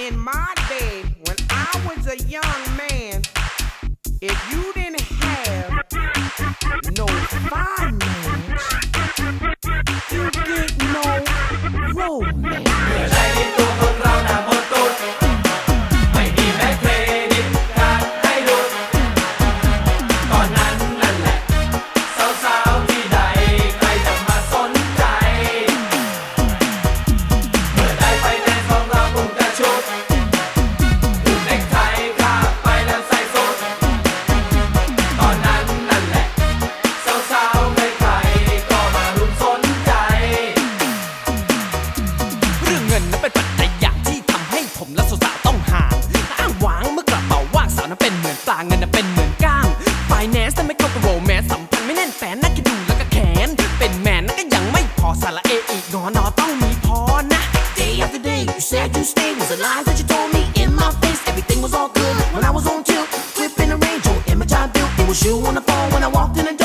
in my day, when I was a young man, คิดดูแล้วก็แขน เป็นแมนนั้นก็ยังไม่พอสาระเออีกงอนอต้องมีพอนะ Day after day, you said you stayed. Was the lies that you told me in my face? Everything was all good when I was on tilt. Whipping a range, your image I built. It was you on the phone when I walked in the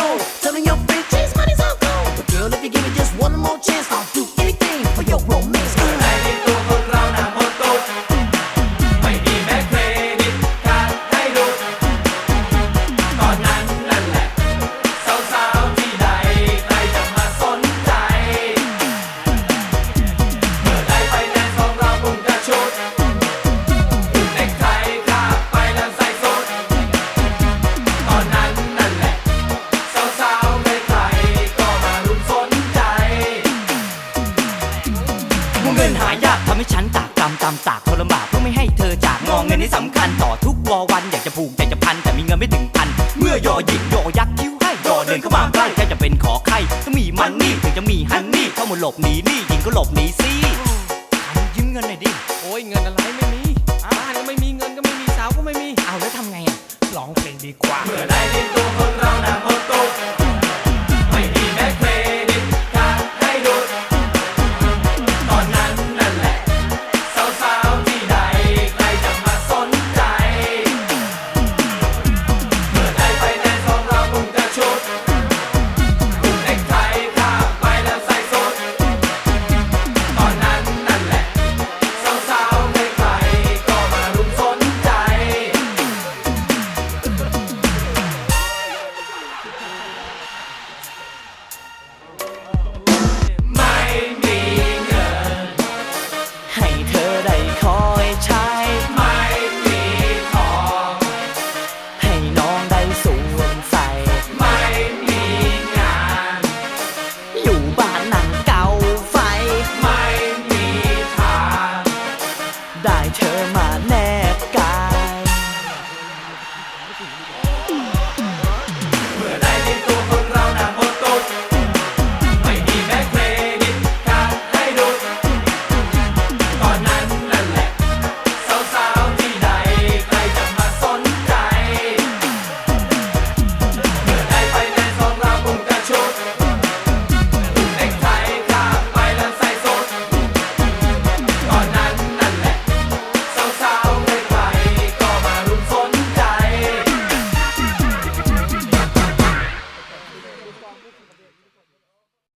งินหายากทำให้ฉันตากกรรมตามตากทรมานเพื่อไม่ให้เธอจากงอเงินนี่สำคัญต่อทุกวอวันอยากจะผูกอยากจะพันแต่มีเงินไม่ถึงพัน เมื่อยอหญิงยอยักษ์คิ้วให้ยอเดินเข้ามาใกล้แค่จะเป็นขอไข่ต้องมีมันนี่ถึงจะมีฮันนี่เข้ามาหลบหนีหนี่หญิงก็หลบหนีสิหันยืมเงินหน่อยดิโอ้ยเงินอะไรไม่มีบ้านก็ไม่มีเงินก็ไม่มีสาวก็ไม่มีเอาแล้วทำไงอะร้องเพลงดีกว่าเมื่อได้ดินตัวคนเราหน้าหมดตุก